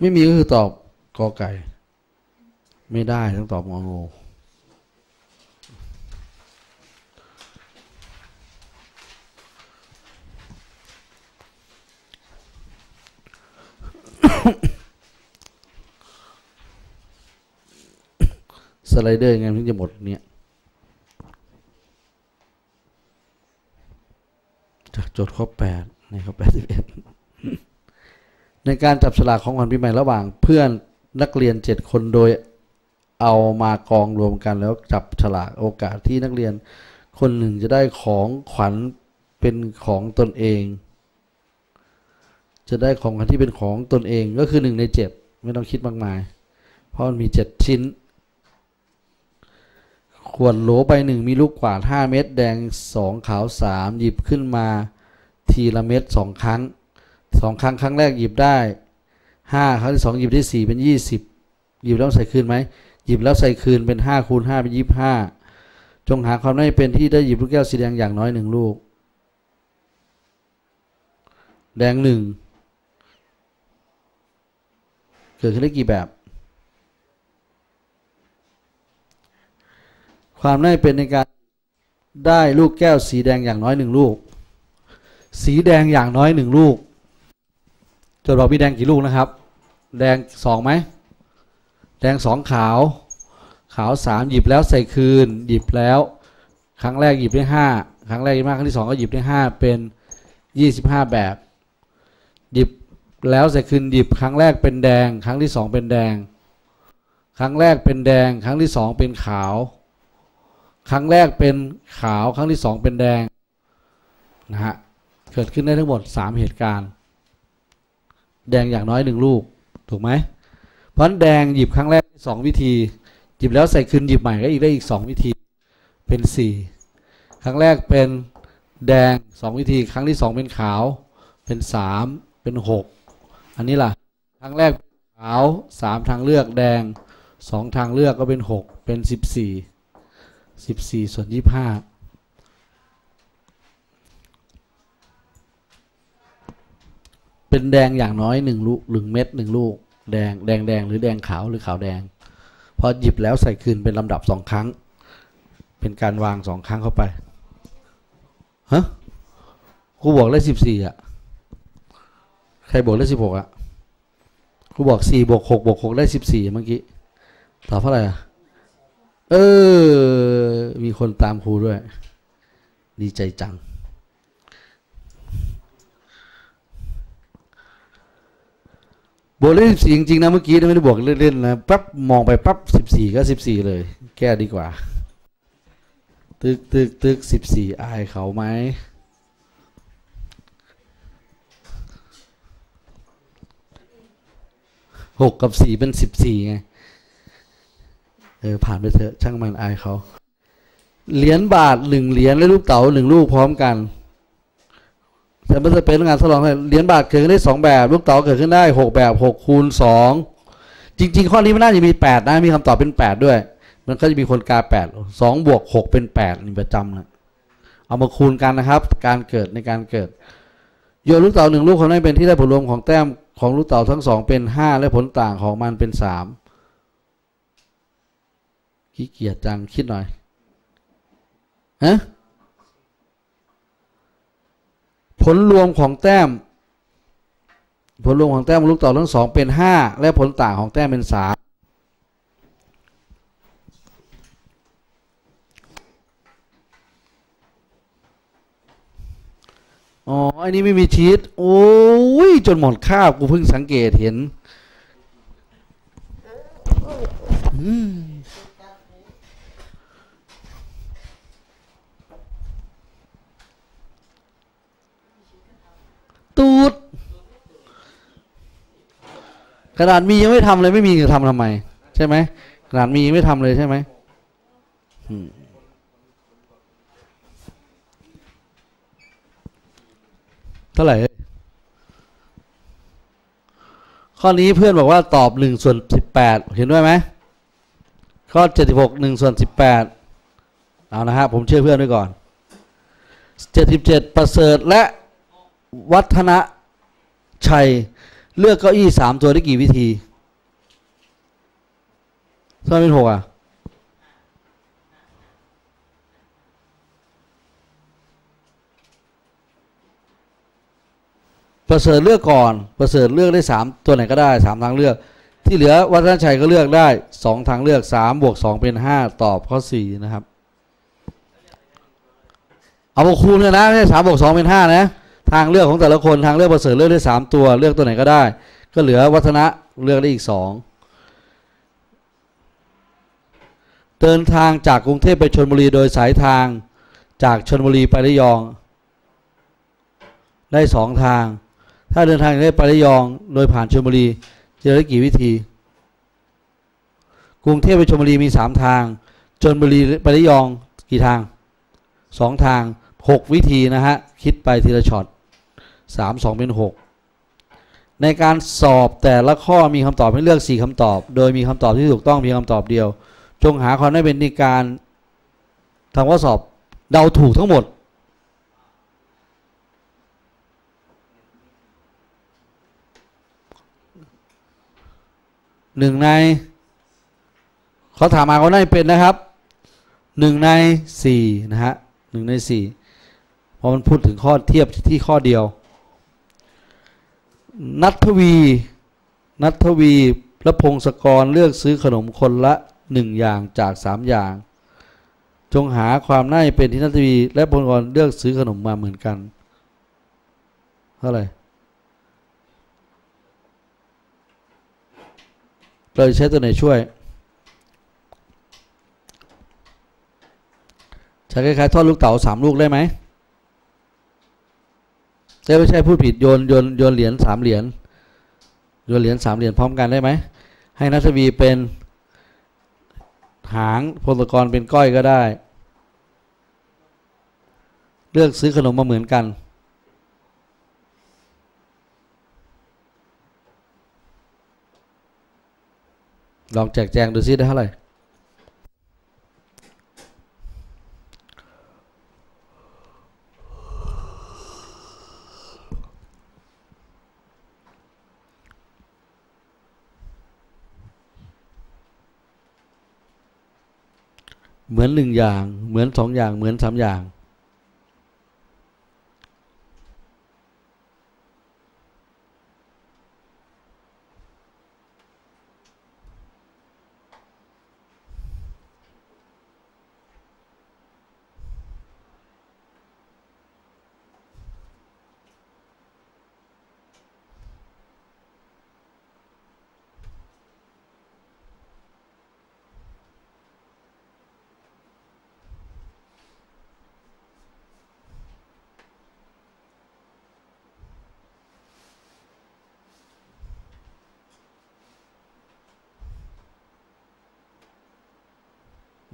ไม่มีก็คือตอบกอไก่ ไม่ได้ต้องตอบงองูสไลเดอร์ยังไงถึงจะหมดเนี่ยจากจทย์ข้อแปดในข้อแปดสิบเอ็ด ในการจับฉลากของขวัญปีใหม่ระหว่างเพื่อนนักเรียนเจ็ดคนโดยเอามากองรวมกันแล้วจับฉลากโอกาสที่นักเรียนคนหนึ่งจะได้ของขวัญเป็นของตนเอง จะได้ของขวัญที่เป็นของตนเองก็คือหนึ่งในเจ็ดไม่ต้องคิดมากมาย เพราะมันมีเจ็ดชิ้น ขวดโหลใบหนึ่งมีลูกกวาดห้าเม็ดแดงสองขาวสามหยิบขึ้นมาทีละเม็ดสองครั้ง สองครั้งครั้งแรกหยิบได้ห้าครั้งที่สองหยิบได้สี่เป็นยี่สิบหยิบแล้วใส่คืนไหมหยิบแล้วใส่คืนเป็นห้าคูณห้าเป็นยี่สิบห้าจงหาความได้เป็นที่ได้หยิบลูกแก้วสีแดงอย่างน้อยหนึ่งลูก แดงหนึ่งเกิดขึ้นได้กี่แบบ ความได้เป็นในการได้ลูกแก้วสีแดงอย่างน้อยหนึ่งลูก สีแดงอย่างน้อยหนึ่งลูก จทย์บอกมีแดงกี่ลูกนะครับ แดงสองไหม แดงสองขาว ขาวสามหยิบแล้วใส่คืน หยิบแล้ว ครั้งแรกหยิบได้ห้าครั้งแรกหยิบมากครั้งที่สองก็หยิบได้ห้าเป็นยี่สิบห้าแบบ หยิบแล้วใส่คืนหยิบครั้งแรกเป็นแดง ครั้งที่สองเป็นแดง ครั้งแรกเป็นแดง ครั้งที่สองเป็นขาว ครั้งแรกเป็นขาว ครั้งที่สองเป็นแดงนะฮะเกิดขึ้นได้ทั้งหมดสามเหตุการณ์ แดงอย่างน้อยหนึ่งลูก ถูกไหมเพราะฉะนั้นแดงหยิบครั้งแรกสองวิธี หยิบแล้วใส่คืนหยิบใหม่ก็อีกได้อีกสองวิธีเป็นสี่ครั้งแรกเป็นแดงสองวิธี ครั้งที่สองเป็นขาว เป็นสามเป็นหกอันนี้ล่ะ ครั้งแรกขาวสามทางเลือกแดงสองทางเลือกก็เป็นหกเป็นสิบสี่สิบสี่ส่วนยี่ห้า เป็นแดงอย่างน้อยหนึ่งลูกหนึ่งเม็ดหนึ่งลูก แดงแดงแดงหรือแดงขาวหรือขาวแดง พอหยิบแล้วใส่คืนเป็นลำดับสองครั้ง เป็นการวางสองครั้งเข้าไปฮะครูบอกเลขสิบสี่อะ ใครบอกเลขสิบหกอะครูบอกสี่บวกหกบวกหกได้สิบสี่เมื่อกี้ตอบเท่าไหร่อะเออ มีคนตามครูด้วย ดีใจจัง บวกเลขสิบสี่จริงๆนะเมื่อกี้ไม่ได้บวกเล่นๆนะปั๊บมองไปปั๊บสิบสี่ก็สิบสี่เลย แก้ดีกว่า ตึกตึกตึกสิบสี่อายเขาไหมหกกับสี่เป็นสิบสี่ไง เออ ผ่านไปเถอะ ช่างมันอายเขา เหรียญบาทหนึ่งเหรียญและลูกเต๋าหนึ่งลูกพร้อมกัน แต่เมื่อจะเป็นงานทดลองเหรียญบาทเกิดขึ้นได้สองแบบ ลูกเต๋าเกิดขึ้นได้หกแบบหกคูณสองจริง ๆ ข้อนี้ไม่น่าจะมีแปดนะมีคำตอบเป็นแปดด้วย มันก็จะมีคนกาแปดสองบวกหกเป็นแปดนี่ประจำนะเอามาคูณกันนะครับ การเกิดในการเกิดโยนลูกเต๋าหนึ่งลูกของนั้เป็นที่ได้ผลรวมของแต้มของลูกเต๋าทั้งสองเป็นห้าและผลต่างของมันเป็นสามขี้เกียจจังคิดหน่อยฮะ ผลรวมของแต้ม ผลรวมของแต้มลูกต๋าทั้งสองเป็นห้าและผลต่างของแต้มเป็นสามอ๋อ อันนี้ไม่มีชีตโอ้ย จนหมดคาบ กูเพิ่งสังเกตเห็น อืม ตูดขนาดมียังไม่ทำเลยไม่มีจะทำทำไม ใช่ไหมขนาดมียังไม่ทำเลยใช่ไหมเท่าไหร่ข้อนี้เพื่อนบอกว่าตอบหนึ่งส่วนสิบแปดเห็นด้วยไหมข้อเจ็ดสิบหกหนึ่งส่วนสิบแปดเอานะฮะผมเชื่อเพื่อนไว้ก่อนเจ็ดสิบเจ็ดประเสริฐและ วัฒนชัย เลือกเก้าอี้สามตัวได้กี่วิธีถ้าเป็นหกอะประเสริฐเลือกก่อนประเสริฐเลือกได้สามตัวไหนก็ได้สามทางเลือก ที่เหลือวัฒนชัยก็เลือกได้สองทางเลือกสามบวกสองเป็นห้าตอบข้อสี่นะครับ เอาบวกคูณเลยนะไม่ใช่สามบวกสองเป็นห้านะ ทางเลือกของแต่ละคนทางเลือกประเสริฐเลือกได้สามตัวเลือกตัวไหนก็ได้ ก็เหลือวัฒนะเลือกได้อีกสองเดินทางจากกรุงเทพไปชนบุรีโดยสายทางจากชนบุรีไประยอง ได้สองทาง ถ้าเดินทางได้ไประยอง โดยผ่านชลบุรีจะได้กี่วิธี กรุงเทพไปชลบุรีมีสามทางชลบุรีไประยองกี่ทางสองทางหกวิธีนะฮะ คิดไปทีละช็อต สามสองเป็นหกในการสอบแต่ละข้อมีคำตอบให้เลือกสี่คำตอบ โดยมีคำตอบที่ถูกต้องเพียงคำตอบเดียว จงหาความได้เป็นในการทำข้อสอบเดาถูกทั้งหมด หนึ่งในเขาถามมาเขาได้เป็นนะครับหนึ่งในสี่นะฮะหนึ่งในสี่พอมันพูดถึงข้อเทียบที่ข้อเดียว นัทวี นัทวีและพงศกรเลือกซื้อขนมคนละหนึ่งอย่างจากสามอย่าง จงหาความน่าจะเป็นที่นัทวี และพงศกรเลือกซื้อขนมมาเหมือนกันเท่าไหร่เราจะใช้ตัวไหนช่วย ใช้คล้ายๆทอดลูกเต๋าสามลูกได้ไหม ได้ไม่ใช่พูดผิดโยนโยนโยนเหรียญสามเหรียญโยนเหรียญสามเหรียญพร้อมกันได้ไหมให้นัทวีเป็นหางพลกรเป็นก้อยก็ได้ เลือกซื้อขนมมาเหมือนกัน ลองแจกแจงดูซิได้เท่าไหร่ เหมือนหนึ่งอย่าง เหมือนสองอย่าง เหมือนสามอย่าง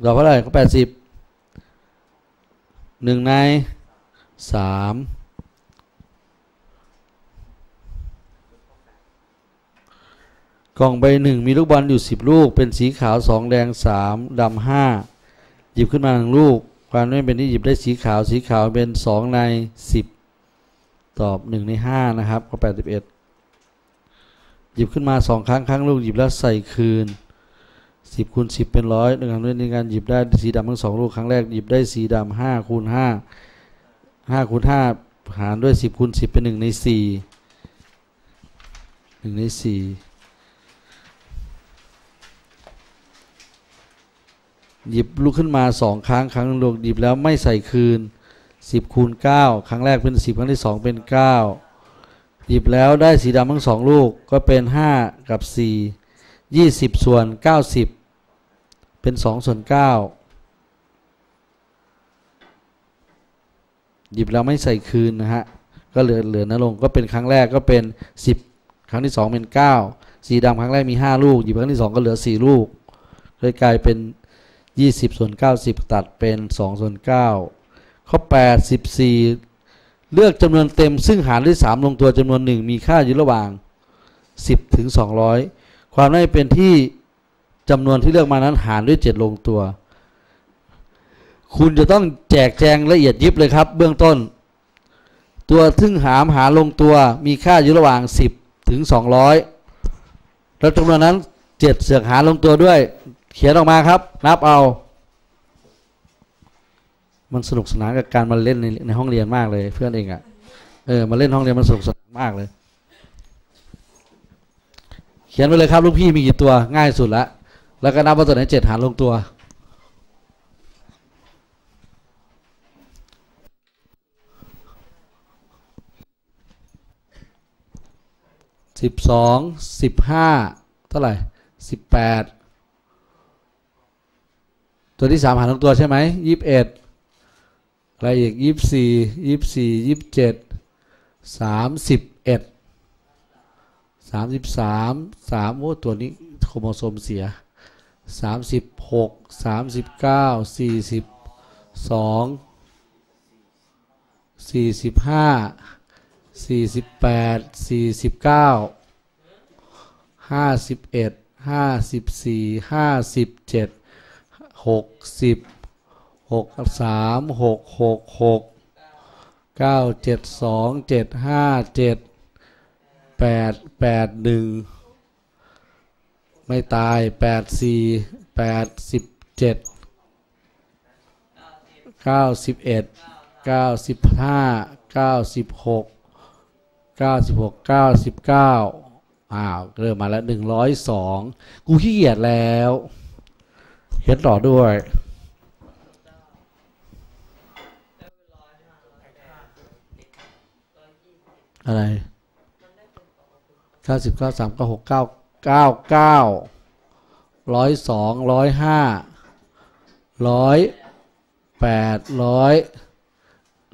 ดอกเท่าไหร่ก็แปดสิบหนึ่งในสามกล่องใบหนึ่งมีลูกบอลอยู่สิบลูก เป็นสีขาวสองแดงสามดำห้าหยิบขึ้นมาหนึ่งลูก ความไม่เป็นที่หยิบได้สีขาวสีขาวเป็นสองในสิบตอบหนึ่งในห้านะครับก็แปดสิบเอ็ดหยิบขึ้นมาสองครั้งครั้งลูกหยิบแล้วใส่คืน สิบคูณสิบเป็นร้อยหนึ่งครั้งด้วยในการหยิบได้สีดำทั้งสองลูกครั้งแรกหยิบได้สีดำห้าคูณห้าห้าคูณห้าหารด้วยสิบคูณสิบเป็นหนึ่งในสี่หนึ่งในสี่หยิบลูกขึ้นมาสองครั้งครั้งลูกหยิบแล้วไม่ใส่คืนสิบคูณเก้าครั้งแรกเป็นสิบครั้งที่สองเป็นเก้าหยิบแล้วได้สีดำทั้งสองลูกก็เป็นห้ากับสี่ ยี่สิบส่วนเก้าสิบเป็นสองส่วนเก้าหยิบแล้วไม่ใส่คืนนะฮะ ก็เหลือเหลือนลงก็เป็นครั้งแรกก็เป็นสิบครั้งที่สองเป็นเก้าสีดำครั้งแรกมีห้าลูก หยิบครั้งที่สองก็เหลือสี่ลูกเลยกลายเป็นยี่สิบส่วนเก้าสิบตัดเป็นสองส่วนเก้าข้อแปดสิบสี่เลือกจำนวนเต็มซึ่งหารด้วยสามลงตัวจำนวนหนึ่งมีค่าอยู่ระหว่างสิบถึงสองร้อย ความน่าจะเป็นที่จำนวนที่เลือกมานั้นหารด้วยเจ็ดลงตัว คุณจะต้องแจกแจงละเอียดยิบเลยครับ เบื้องต้น ตัวซึ่งหามหาลงตัวมีค่าอยู่ระหว่าง 10 ถึงถึงสองร้อยแล้วจำนวนนั้นเจ็ดเสือกหารลงตัวด้วย เขียนออกมาครับ นับเอา มันสนุกสนานกับการมาเล่นในในห้องเรียนมากเลย เพื่อนเองอะ่ะเออมาเล่นห้องเรียนมันสนุกสนานมากเลย เขียนไปเลยครับลูกพี่มีกี่ตัวง่ายสุดละแล้วก็นับว่าตัวไหนเจ็ดหารลงตัว สิบสองสิบห้าเท่าไหร่สิบแปดตัวที่สามหารลงตัวใช่ไหมยี่สิบเอ็ดอะไรอีกยี่สิบสี่ยี่สิบสี่ยี่สิบเจ็ดสามสิบามสิบสามสามโอ้ตัวนี้โครโมโซมเสียสามสิบหกสามสิบเก้าสี่สิบสองสี่สิบห้าสี่สิบแปดสี่สิบเก้าห้าสิบเอ็ดห้าสิบสี่ห้าสิบเจ็ดหกสิบหกสามหกหกหกเก้าเจ็ดสองเจ็ดห้าเจ็ด แปดแปดหนึ่งไม่ตายแปดสี่แปดสิบเจ็ดเก้าสิบเอ็ดเก้าสิบห้าเก้าสิบหกเก้าสิบหกเก้าสิบเก้าอ้าวเริ่มมาแล้วหนึ่งร้อยสองกูขี้เกียจแล้วเขียนต่อด้วยอะไร เก้าสิบเก้าสามเก้าหกเก้าเก้าเก้าร้อยสองร้อยห้าร้อยแปดร้อย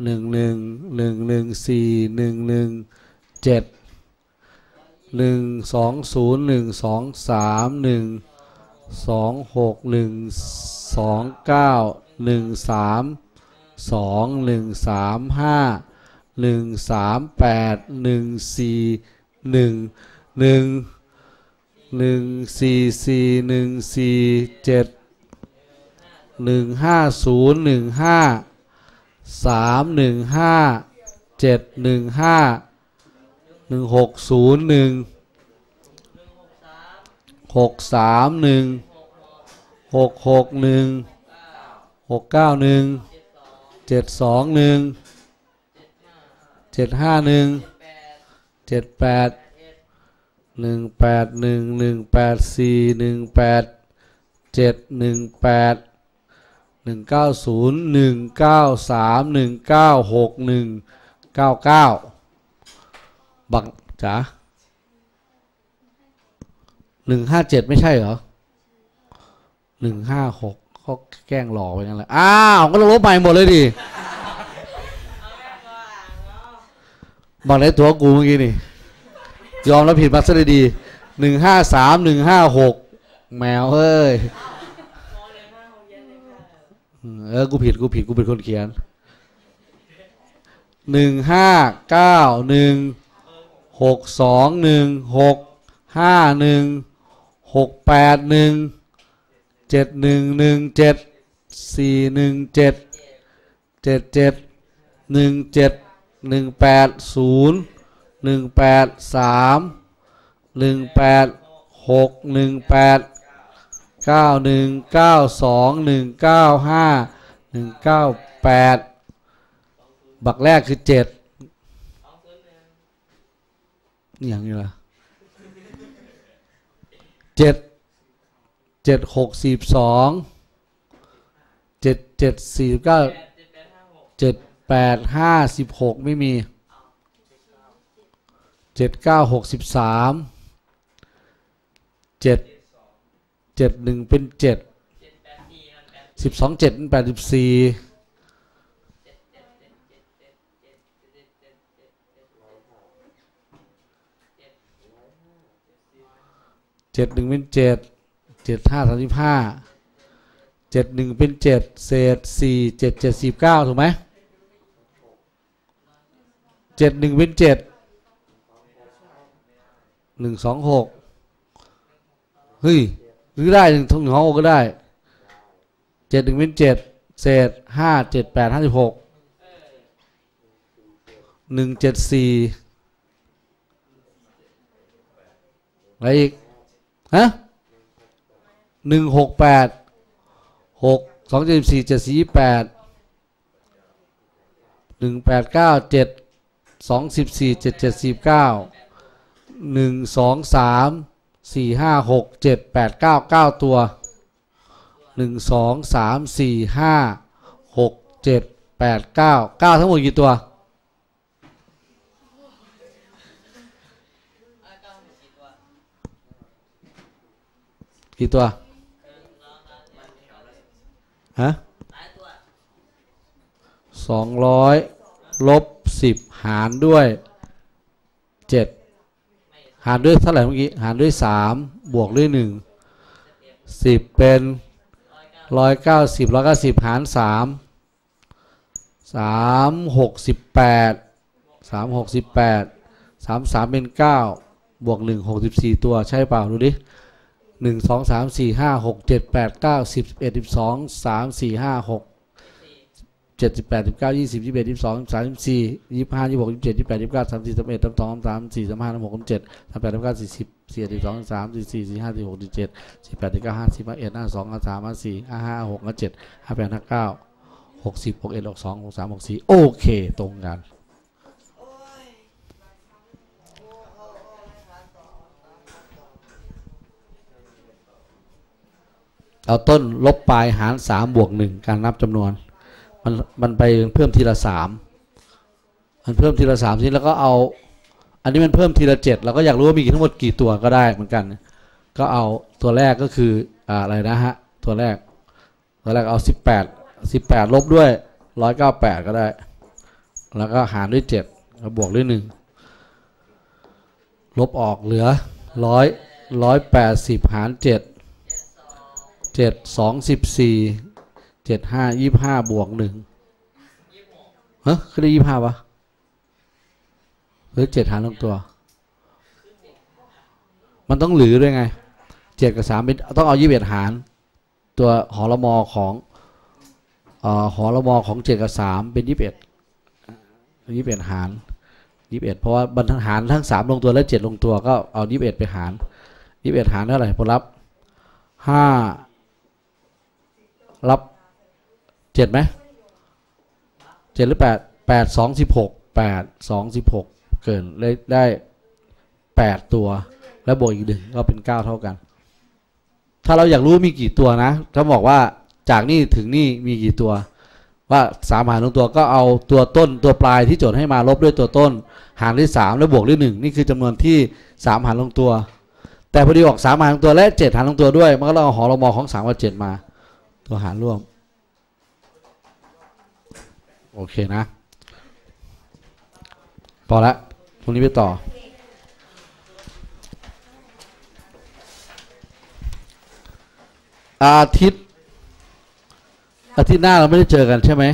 หนึ่งหนึ่งหนึ่งหนึ่งสี่หนึ่งหนึ่งเจ็ดหนึ่งสองศูนย์หนึ่งสองสามหนึ่งสองหกหนึ่งสองเก้าหนึ่งสามสองหนึ่งสามห้าหนึ่งสามแปดหนึ่งสี่ หนึ่งหนึ่งหนึ่งสี่สี่หนึ่งสี่เจ็ดหนึ่งห้าศูนย์หนึ่งห้าสามหนึ่งห้าเจ็ดหนึ่งห้าหนึ่งหกศูนย์หนึ่งหกสามหนึ่งหกหกหนึ่งหกเก้าหนึ่งเจ็ดสองหนึ่งเจ็ดห้าหนึ่ง เจ็ดแปดหนึ่งแปดหนึ่งหนึ่งแปดสี่หนึ่งแปดเจ็ดหนึ่งแปดหนึ่งเก้าศูนย์หนึ่งเก้าสามหนึ่งเก้าหกหนึ่งเก้าเก้าบักจ๋าหนึ่งห้าเจ็ดไม่ใช่เหรอหนึ่งห้าหกเขาแกล้งหลอกไปงั้นแหละอ้าวก็ลบใหม่หมดเลยดิ บอกในตัวกูเมื่อกี้นี่ ยอมแล้วผิดมาซะดีหนึ่งห้าสามหนึ่งห้าหกแมวเฮ้ยเออ กูผิด กูผิด กูเป็นคนเขียนหนึ่งห้าเก้าหนึ่งหกสองหนึ่งหกห้าหนึ่งหกแปดหนึ่งเจ็ดหนึ่งหนึ่งเจ็ดสี่หนึ่งเจ็ดเจ็ดเจ็ดหนึ่งเจ็ด หนึ่งแปดศูนย์หนึ่งแปดสามหนึ่งแปดหกหนึ่งแปดเก้าหนึ่งเก้าสองหนึ่งเก้าห้าหนึ่งเก้าแปดบักแรกคือเจ็ดนี่อย่างนี้ล่ะเจ็ดเจ็ดหกสี่สองเจ็ดเจ็ดสี่เก้าเจ็ด แปดห้าสิบหกไม่มีเจ็ดเก้าหกสิบสามเจ็ดเจ็ดหนึ่งเป็นเจ็ดสิบสองเจ็ดเป็นแปดสิบสี่เจ็ดหนึ่งเป็นเจ็ดเจ็ดห้าสามสิบห้าเจ็ดหนึ่งเป็นเจ็ดเศษสี่เจ็ดเจ็ดสิบเก้าถูกไหม เจ็ดหนึ่งเป็นเจ็ดหนึ่งสองหกเฮ้ยหรือได้หนึ่งหนึ่งห้องก็ได้เจ็ดหนึ่งเป็นเจ็ดเศษห้าเจ็ดแปดห้าสิบหกหนึ่งเจ็ดสี่อะไรอีกฮะหนึ่งหกแปดหกสองเจ็ดสี่เจ็ดสี่แปดหนึ่งแปดเก้าเจ็ด สองสิบสี่เจ็ดเจ็ดสิบเก้าหนึ่งสองสามสี่ห้าหกเจ็ดแปดเก้าเก้าตัวหนึ่งสองสามสี่ห้าหกเจ็ดแปดเก้าเก้าทั้งหมดกี่ตัวกี่ตัวฮะสองร้อยลบสิบ หารด้วยเจ็ดหารด้วยเท่าไหร่เมื่อกี้หารด้วยสามบวกด้วยหนึ่งสิเป็นร้อยเก้าสิบร้อยเก้าสิบหารสามสามหกสิบแปดสามหกสิบแปดสามสามเป็นเก้าบวกหนึ่งหกสิบสี่ตัวใช่เปล่า ดูดิหนึ่งสองสามสี่ห้าหกเจ็ดแปด เจ็ดสิบแปดสิบเก้ายี่สิบยี่สิบเอ็ดยี่สิบสองสามสิบสี่ยี่สิบห้ายี่สิบหกยี่สิบเจ็ดยี่สิบแปดยี่สิบเก้าสามสี่สามเอ็ดสามสองสามสี่สามห้าสามหกสามเจ็ดสามแปดสามเก้าสี่สิบสี่สิบสองสามสี่สี่สี่ห้าสี่หกสี่เจ็ดสี่แปดสี่เก้าห้าสิบห้าเอ็ดห้าสองห้าสามห้าสี่ห้าห้าหกห้าเจ็ดห้าแปดห้าเก้าหกสิบหกเอ็ดหกสองหกสามหกสี่โอเค ตรงกันเอาต้นลบปลายหารสามบวกหนึ่งการนับจำนวน มันมันไปเพิ่มทีละสามมันเพิ่มทีละสามทีแล้วก็เอา อันนี้มันเพิ่มทีละเจ็ดเราก็อยากรู้ว่ามีทั้งหมดกี่ตัวก็ได้เหมือนกัน ก็เอาตัวแรกก็คืออะไรนะฮะ ตัวแรก ตัวแรกเอาสิบแปดสิบแปดลบด้วยร้อยเก้าแปดก็ได้ แล้วก็หารด้วยเจ็ดแล้วบวกด้วยหนึ่งลบออกเหลือร้อยร้อยแปดสิบหารเจ็ดเจ็ดสองสิบสี่ จ็ดห้ายี่ห้าบวกหนึ่งเฮ้ยคือได้ยี่ห้าปะหรือเจ็ดหารลงตัว มันต้องหรือด้วยไงเจ็ดกับสามเป็นต้องเอายี่สิบเอ็ดหาร ตัวหอละมอของอหอละมอของเจ็ดกับสามเป็นยี่สิบเอ็ดยี่สิบเอ็ดหารยี่สิบเอ็ดเพราะว่าบรรทัดหารทั้งสามลงตัวและเจ็ดลงตัวก็เอายี่สิบเอ็ดไปหารยี่สิบเอ็ดหารเท่าไหร่ผลลัพธ์ห้ารับ เจ็ดไหมเจ็ดหรือแปดแปดสองสิบหกแปดสองสิบหกเกินเลยได้แปดตัว แล้วบวกอีกหนึ่งก็เป็นเก้าเท่ากัน ถ้าเราอยากรู้มีกี่ตัวนะ ถ้าบอกว่าจากนี่ถึงนี่มีกี่ตัว ว่าสามหารลงตัวก็เอาตัวต้นตัวปลายที่โจทย์ให้มาลบด้วยตัวต้น หารด้วยสามแล้วบวกด้วยหนึ่งนี่คือจำนวนที่สามหารลงตัว แต่พอดีออกสามหารลงตัวและเจ็ดหารลงตัวด้วย มันก็ต้องเอาหอรมอของสามกับเจ็ดมา ตัวหารร่วม โอเคนะ พอละตรงนี้ไปต่อ อาทิตย์ อาทิตย์หน้าเราไม่ได้เจอกันใช่ไหม